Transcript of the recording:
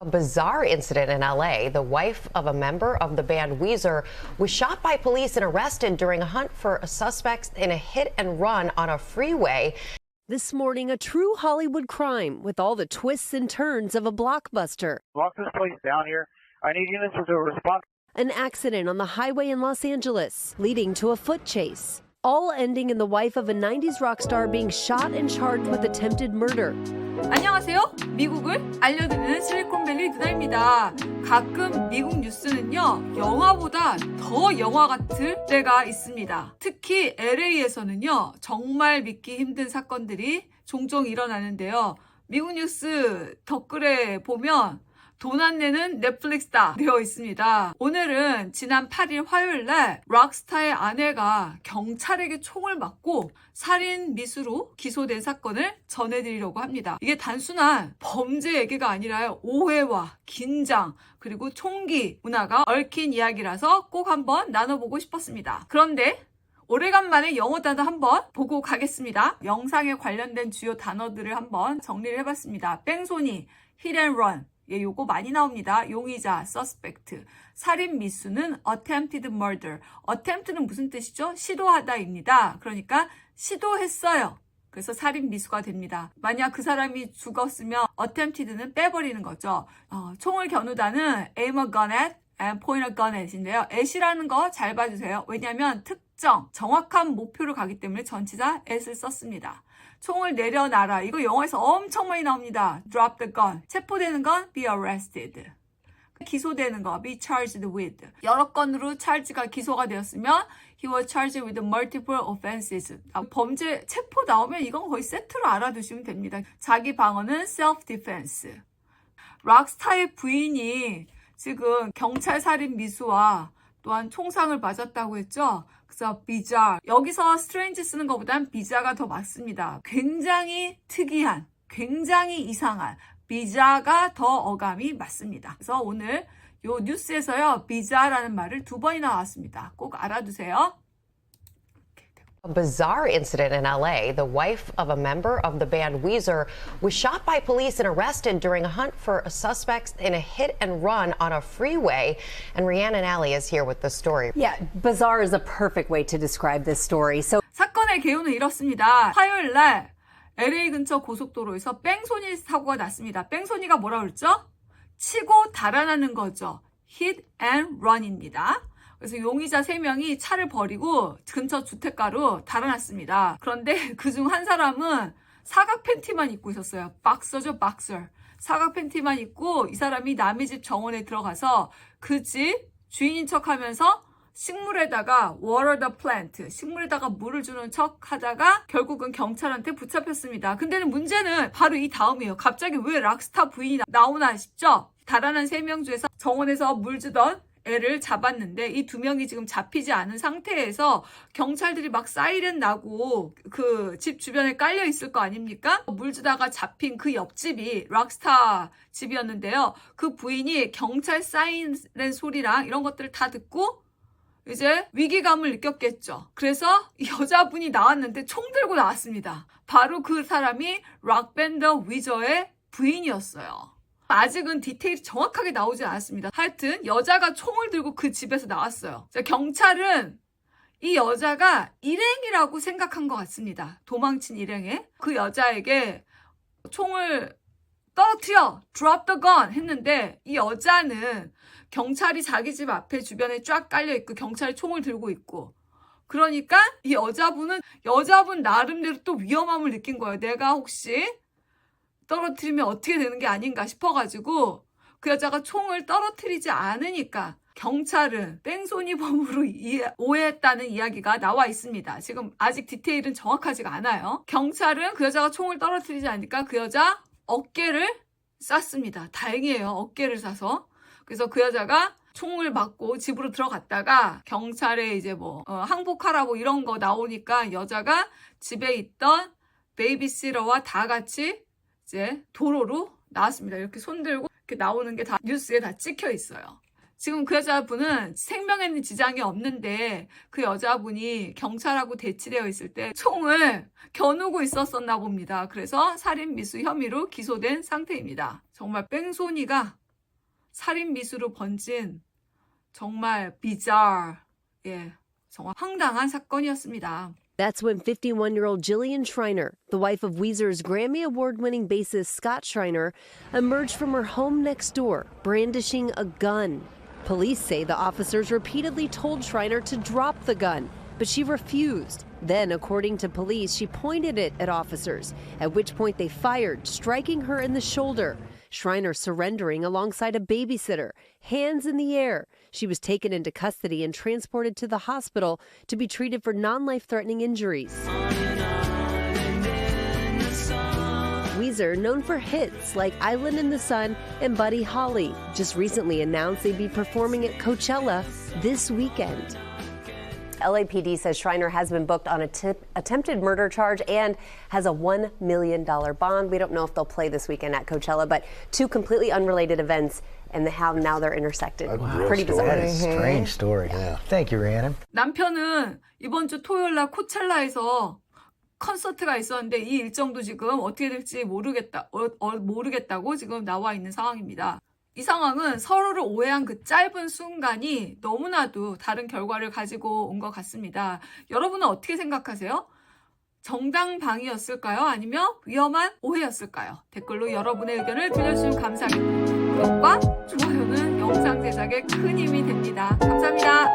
A bizarre incident in LA. The wife of a member of the band Weezer was shot by police and arrested during a hunt for suspects in a hit and run on a freeway. This morning, a true Hollywood crime with all the twists and turns of a blockbuster. Lock this place down here. I need units to respond. An accident on the highway in Los Angeles, leading to a foot chase. All ending in the wife of a 90s rock star being shot and charged with attempted murder. 안녕하세요. 미국을 알려드리는 실리콘밸리 누나입니다. 가끔 미국 뉴스는요, 영화보다 더 영화 같을 때가 있습니다. 특히 LA에서는요, 정말 믿기 힘든 사건들이 종종 일어나는데요. 미국 뉴스 댓글에 보면 돈 안 내는 넷플릭스다 되어 있습니다. 오늘은 지난 8일 화요일 날 락스타의 아내가 경찰에게 총을 맞고 살인 미수로 기소된 사건을 전해드리려고 합니다. 이게 단순한 범죄 얘기가 아니라요. 오해와 긴장 그리고 총기 문화가 얽힌 이야기라서 꼭 한번 나눠보고 싶었습니다. 그런데 오래간만에 영어 단어 한번 보고 가겠습니다. 영상에 관련된 주요 단어들을 한번 정리를 해봤습니다. 뺑소니, run, 예, 요거 많이 나옵니다. 용의자, suspect. 살인 미수는 attempted murder. attempt는 무슨 뜻이죠? 시도하다입니다. 그러니까 시도했어요. 그래서 살인 미수가 됩니다. 만약 그 사람이 죽었으면 attempted는 빼버리는 거죠. 어, 총을 겨누다는 aim a gun at and point a gun at인데요. at이라는 거 잘 봐주세요. 왜냐하면 특정, 정확한 목표를 가기 때문에 전치사 at을 썼습니다. 총을 내려놔라. 이거 영화에서 엄청 많이 나옵니다. drop the gun. 체포되는 건 be arrested. 기소되는 거 be charged with. 여러 건으로 charge가 기소가 되었으면 he was charged with multiple offenses. 아, 범죄 체포 나오면 이건 거의 세트로 알아두시면 됩니다. 자기 방어는 self defense. 락스타의 부인이 지금 경찰 살인 미수와 또한 총상을 맞았다고 했죠. 그래서 비자 여기서 스트레인지 쓰는 것보단 비자가 더 맞습니다. 굉장히 특이한, 굉장히 이상한 비자가 더 어감이 맞습니다. 그래서 오늘 요 뉴스에서요 비자라는 말을 두 번이나 나왔습니다. 꼭 알아두세요. A bizarre incident in LA. The wife of a member of the band Weezer was shot by police and arrested during a hunt for suspects in a hit and run on a freeway. And Rhiannon Alley is here with the story. Yeah, bizarre is a perfect way to describe this story. So 사건의 개요는 이렇습니다. 화요일 날 LA 근처 고속도로에서 뺑소니 사고가 났습니다. 뺑소니가 뭐라 그랬죠? 치고 달아나는 거죠. hit and run입니다. 그래서 용의자 3명이 차를 버리고 근처 주택가로 달아났습니다. 그런데 그중 한 사람은 사각 팬티만 입고 있었어요. 박서죠, 박서. 사각 팬티만 입고 이 사람이 남의 집 정원에 들어가서 그 집 주인인 척 하면서 식물에다가 water the plant, 식물에다가 물을 주는 척 하다가 결국은 경찰한테 붙잡혔습니다. 근데 문제는 바로 이 다음이에요. 갑자기 왜 락스타 부인이 나- 나오나 싶죠? 달아난 세명 중에서 정원에서 물 주던 애를 잡았는데 이 두 명이 지금 잡히지 않은 상태에서 경찰들이 막 사이렌 나고 그 집 주변에 깔려 있을 거 아닙니까? 물 주다가 잡힌 그 옆집이 락스타 집이었는데요. 그 부인이 경찰 사이렌 소리랑 이런 것들을 다 듣고 이제 위기감을 느꼈겠죠. 그래서 이 여자분이 나왔는데 총 들고 나왔습니다. 바로 그 사람이 락밴더 위저의 부인이었어요. 아직은 디테일이 정확하게 나오지 않았습니다. 하여튼 여자가 총을 들고 그 집에서 나왔어요. 자, 경찰은 이 여자가 일행이라고 생각한 것 같습니다. 도망친 일행에 그 여자에게 총을 떨어뜨려 drop the gun 했는데 이 여자는 경찰이 자기 집 앞에 주변에 쫙 깔려 있고 경찰이 총을 들고 있고 그러니까 이 여자분은 여자분 나름대로 또 위험함을 느낀 거예요. 내가 혹시 떨어뜨리면 어떻게 되는 게 아닌가 싶어가지고 그 여자가 총을 떨어뜨리지 않으니까 경찰은 뺑소니범으로 오해했다는 이야기가 나와 있습니다. 지금 아직 디테일은 정확하지가 않아요. 경찰은 그 여자가 총을 떨어뜨리지 않으니까 그 여자 어깨를 쐈습니다. 다행이에요. 어깨를 쏴서. 그래서 그 여자가 총을 맞고 집으로 들어갔다가 경찰에 이제 뭐 어, 항복하라고 이런 거 나오니까 여자가 집에 있던 베이비시러와 다 같이 이제 도로로 나왔습니다. 이렇게 손 들고 이렇게 나오는 게 다 뉴스에 다 찍혀 있어요. 지금 그 여자분은 생명에는 지장이 없는데 그 여자분이 경찰하고 대치되어 있을 때 총을 겨누고 있었었나 봅니다. 그래서 살인 미수 혐의로 기소된 상태입니다. 정말 뺑소니가 살인 미수로 번진 정말 bizarre, 예, 정말 황당한 사건이었습니다. That's when 51 year old Jillian Schreiner, the wife of Weezer's Grammy Award winning bassist Scott Schreiner, emerged from her home next door, brandishing a gun. Police say the officers repeatedly told Schreiner to drop the gun, but she refused. Then, according to police, she pointed it at officers, at which point they fired, striking her in the shoulder. Schreiner surrendering alongside a babysitter, hands in the air. She was taken into custody and transported to the hospital to be treated for non life threatening injuries. Weezer, known for hits like Island in the Sun and Buddy Holly, just recently announced they'd be performing at Coachella this weekend. LAPD says Schreiner has been booked on a tip, attempted murder charge and has a $1 million bond. We don't know if they'll play this weekend at Coachella, but two completely unrelated events and how now they're intersected. Pretty bizarre. That is a strange story. Thank you, Rhiannon. 남편은 이번 주 토요일 날 코첼라에서 콘서트가 있었는데 이 일정도 지금 어떻게 될지 모르겠다, 어, 어, 모르겠다고 지금 나와 있는 상황입니다. 이 상황은 서로를 오해한 그 짧은 순간이 너무나도 다른 결과를 가지고 온 것 같습니다. 여러분은 어떻게 생각하세요? 정당방위였을까요? 아니면 위험한 오해였을까요? 댓글로 여러분의 의견을 들려주시면 감사하겠고 구독과 좋아요는 영상 제작에 큰 힘이 됩니다. 감사합니다.